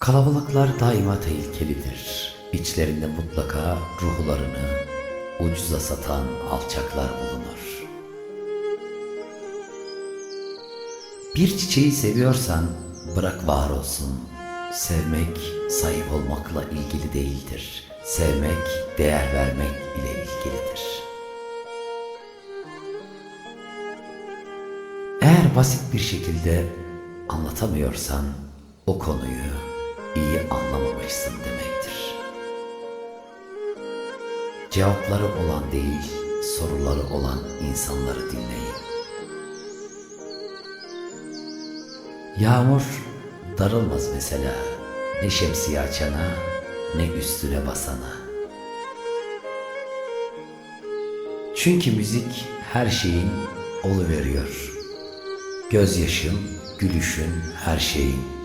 Kalabalıklar daima tehlikelidir. İçlerinde mutlaka ruhlarını ucuza satan alçaklar bulunur. Bir çiçeği seviyorsan bırak var olsun. Sevmek sahip olmakla ilgili değildir. Sevmek değer vermek ile ilgilidir. Eğer basit bir şekilde anlatamıyorsan o konuyu anlamamışsın demektir. Cevapları olan değil, soruları olan insanları dinleyin. Yağmur darılmaz mesela ne şemsiye açana ne üstüne basana. Çünkü müzik her şeyin oluveriyor. Gözyaşın, gülüşün, her şeyin.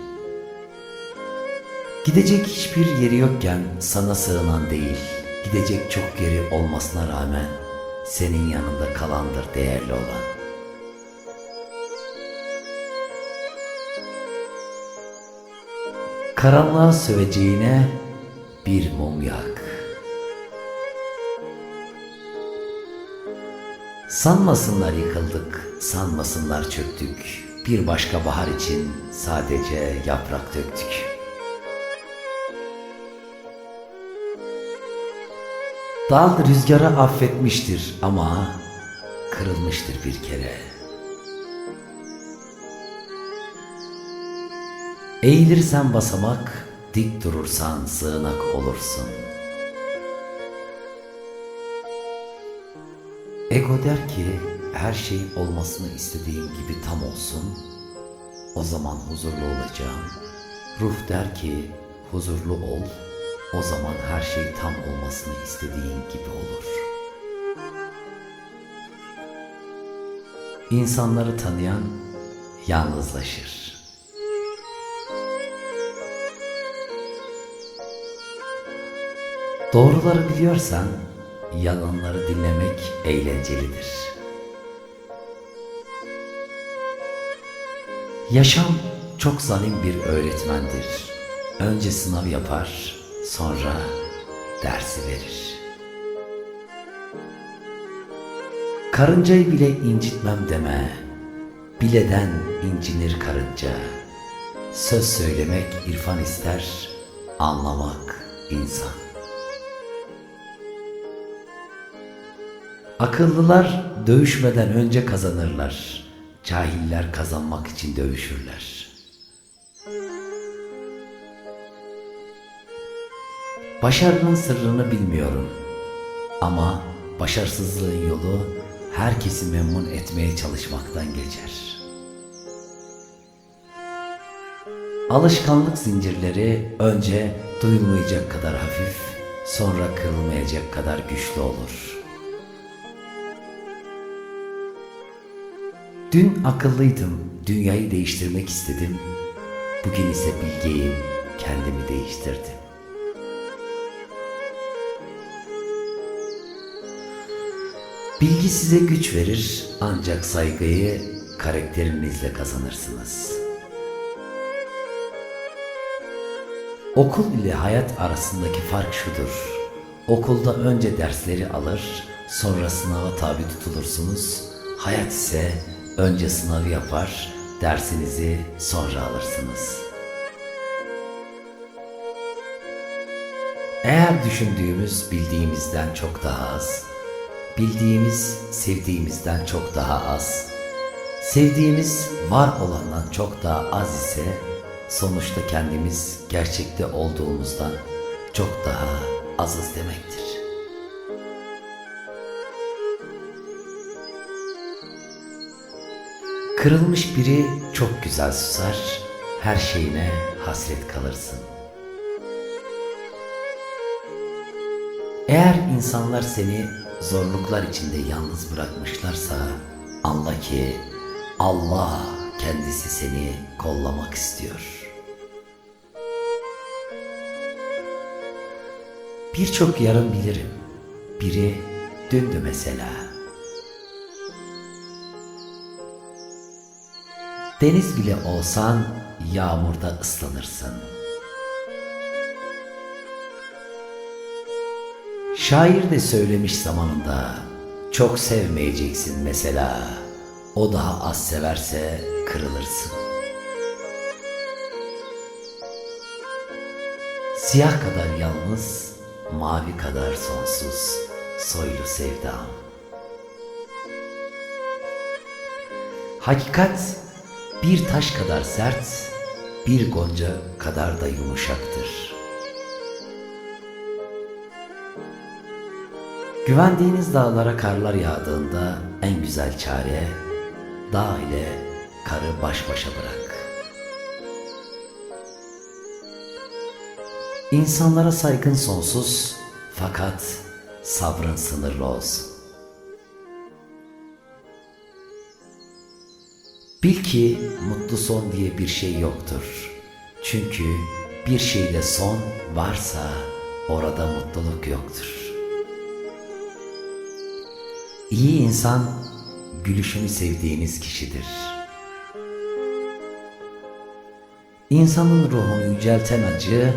Gidecek hiçbir yeri yokken sana sığınan değil, gidecek çok yeri olmasına rağmen senin yanında kalandır değerli olan. Karanlığa söveceğine bir mum yak. Sanmasınlar yıkıldık, sanmasınlar çöktük. Bir başka bahar için sadece yaprak döktük. Dal rüzgara affetmiştir ama kırılmıştır bir kere. Eğilirsen basamak, dik durursan sığınak olursun. Ego der ki her şey olmasını istediğin gibi tam olsun. O zaman huzurlu olacağım. Ruh der ki huzurlu ol. O zaman her şey tam olmasını istediğin gibi olur. İnsanları tanıyan yalnızlaşır. Doğruları biliyorsan yalanları dinlemek eğlencelidir. Yaşam çok zalim bir öğretmendir. Önce sınav yapar, sonra dersi verir. Karıncayı bile incitmem deme. Bileden incinir karınca. Söz söylemek irfan ister, anlamak insan. Akıllılar dövüşmeden önce kazanırlar. Cahiller kazanmak için dövüşürler. Başarının sırrını bilmiyorum. Ama başarısızlığın yolu herkesi memnun etmeye çalışmaktan geçer. Alışkanlık zincirleri önce duyulmayacak kadar hafif, sonra kırılmayacak kadar güçlü olur.'' Dün akıllıydım, dünyayı değiştirmek istedim. Bugün ise bilgeyim, kendimi değiştirdim. Bilgi size güç verir ancak saygıyı karakterinizle kazanırsınız. Okul ile hayat arasındaki fark şudur. Okulda önce dersleri alır, sonra sınava tabi tutulursunuz. Hayat ise Önce sınavı yapar, dersinizi sonra alırsınız. Eğer düşündüğümüz bildiğimizden çok daha az, bildiğimiz sevdiğimizden çok daha az, sevdiğimiz var olandan çok daha az ise sonuçta kendimiz gerçekte olduğumuzdan çok daha azız demektir. Kırılmış biri çok güzel susar, her şeyine hasret kalırsın. Eğer insanlar seni zorluklar içinde yalnız bırakmışlarsa anla ki Allah kendisi seni kollamak istiyor. Birçok yarın bilirim. Biri dündü mesela. Deniz bile olsan yağmurda ıslanırsın. Şair de söylemiş zamanında, çok sevmeyeceksin mesela, o daha az severse kırılırsın. Siyah kadar yalnız, mavi kadar sonsuz, soylu sevdam. Hakikat bir taş kadar sert, bir gonca kadar da yumuşaktır. Güvendiğiniz dağlara karlar yağdığında en güzel çare dağ ile karı baş başa bırak. İnsanlara saygın sonsuz fakat sabrın sınırlı olsun. Bil ki mutlu son diye bir şey yoktur. Çünkü bir şeyde son varsa orada mutluluk yoktur. İyi insan gülüşünü sevdiğiniz kişidir. İnsanın ruhunu yücelten acı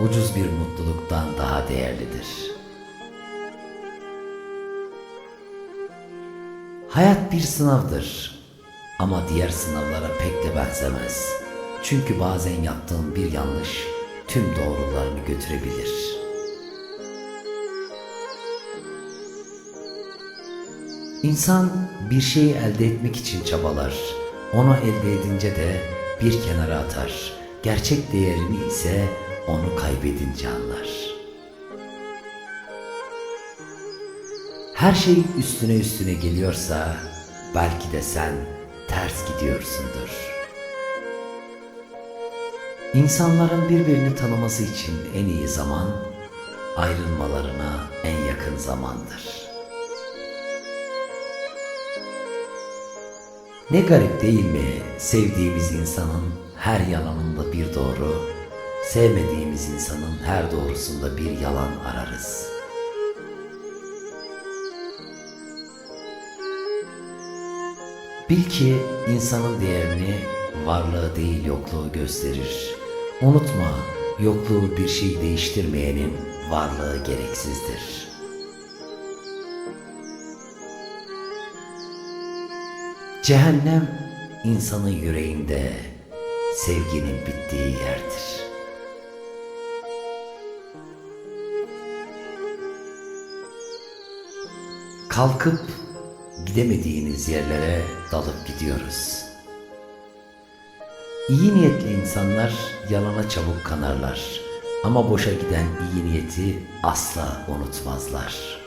ucuz bir mutluluktan daha değerlidir. Hayat bir sınavdır ama diğer sınavlara pek de benzemez. Çünkü bazen yaptığın bir yanlış tüm doğrularını götürebilir. İnsan bir şeyi elde etmek için çabalar. Onu elde edince de bir kenara atar. Gerçek değerini ise onu kaybedince anlar. Her şey üstüne üstüne geliyorsa belki de sen ters gidiyorsundur. İnsanların birbirini tanıması için en iyi zaman ayrılmalarına en yakın zamandır. Ne garip değil mi sevdiğimiz insanın her yalanında bir doğru, sevmediğimiz insanın her doğrusunda bir yalan ararız. Bil ki insanın değerini varlığı değil yokluğu gösterir. Unutma yokluğu bir şey değiştirmeyenin varlığı gereksizdir. Cehennem insanın yüreğinde sevginin bittiği yerdir. Kalkıp gidemediğiniz yerlere dalıp gidiyoruz. İyi niyetli insanlar yalana çabuk kanarlar ama boşa giden iyi niyeti asla unutmazlar.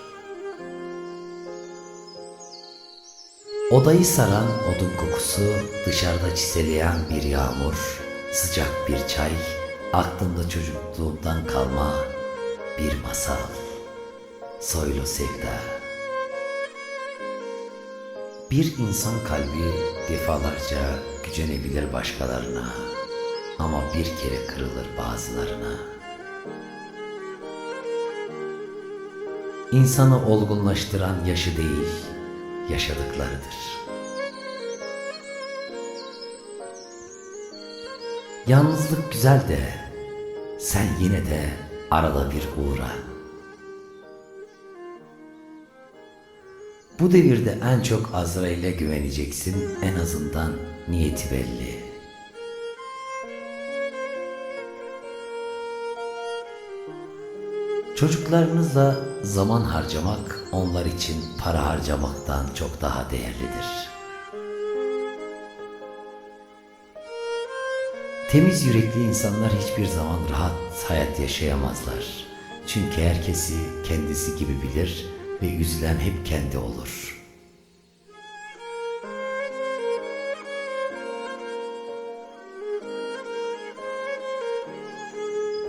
Odayı saran odun kokusu, dışarıda çiseleyen bir yağmur, sıcak bir çay, aklımda çocukluğumdan kalma bir masal. Soylu sevda. Bir insan kalbi defalarca gücenebilir başkalarına ama bir kere kırılır bazılarına. İnsanı olgunlaştıran yaşı değil, yaşadıklarıdır. Yalnızlık güzel de sen yine de arada bir uğra. Bu devirde en çok Azrail'e güveneceksin en azından niyeti belli. Çocuklarınızla zaman harcamak onlar için para harcamaktan çok daha değerlidir. Temiz yürekli insanlar hiçbir zaman rahat hayat yaşayamazlar. Çünkü herkesi kendisi gibi bilir ve üzülen hep kendi olur.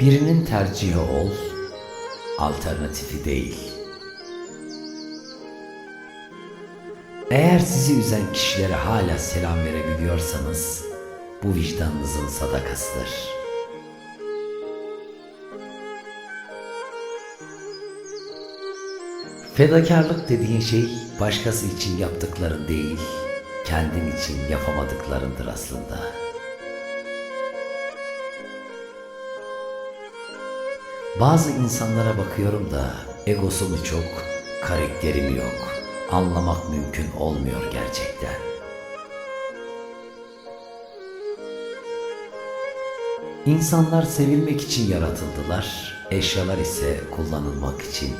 Birinin tercihi ol, alternatifi değil. Eğer sizi üzen kişilere hala selam verebiliyorsanız bu vicdanınızın sadakasıdır. Fedakarlık dediğin şey başkası için yaptıkların değil, kendin için yapamadıklarındır aslında. Bazı insanlara bakıyorum da Egosu mu çok, karakteri mi yok? Anlamak mümkün olmuyor gerçekten. İnsanlar sevilmek için yaratıldılar, eşyalar ise kullanılmak için.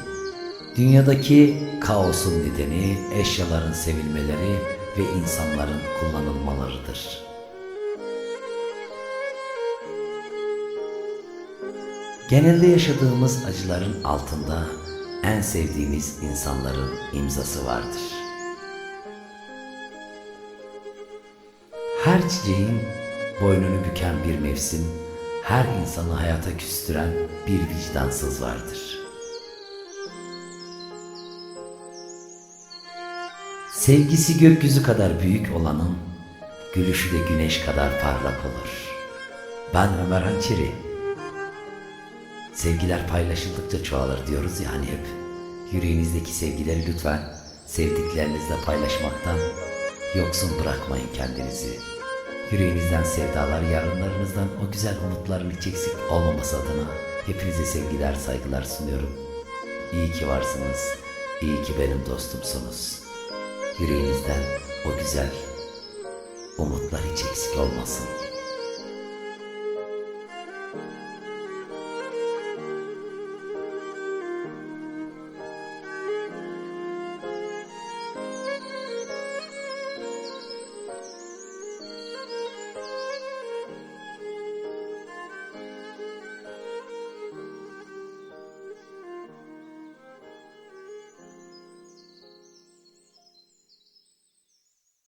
Dünyadaki kaosun nedeni eşyaların sevilmeleri ve insanların kullanılmalarıdır. Genelde yaşadığımız acıların altında en sevdiğimiz insanların imzası vardır. Her çiçeğin boynunu büken bir mevsim, her insanı hayata küstüren bir vicdansız vardır. Sevgisi gökyüzü kadar büyük olanın, gülüşü de güneş kadar parlak olur. Ben Ömer Hançeri. Sevgiler paylaşıldıkça çoğalır diyoruz yani hep. Yüreğinizdeki sevgileri lütfen sevdiklerinizle paylaşmaktan yoksun bırakmayın kendinizi. Yüreğinizden sevdalar, yarınlarınızdan o güzel umutların hiç eksik olmaması adına hepinize sevgiler, saygılar sunuyorum. İyi ki varsınız, iyi ki benim dostumsunuz. Yüreğinizden o güzel umutlar hiç eksik olmasın.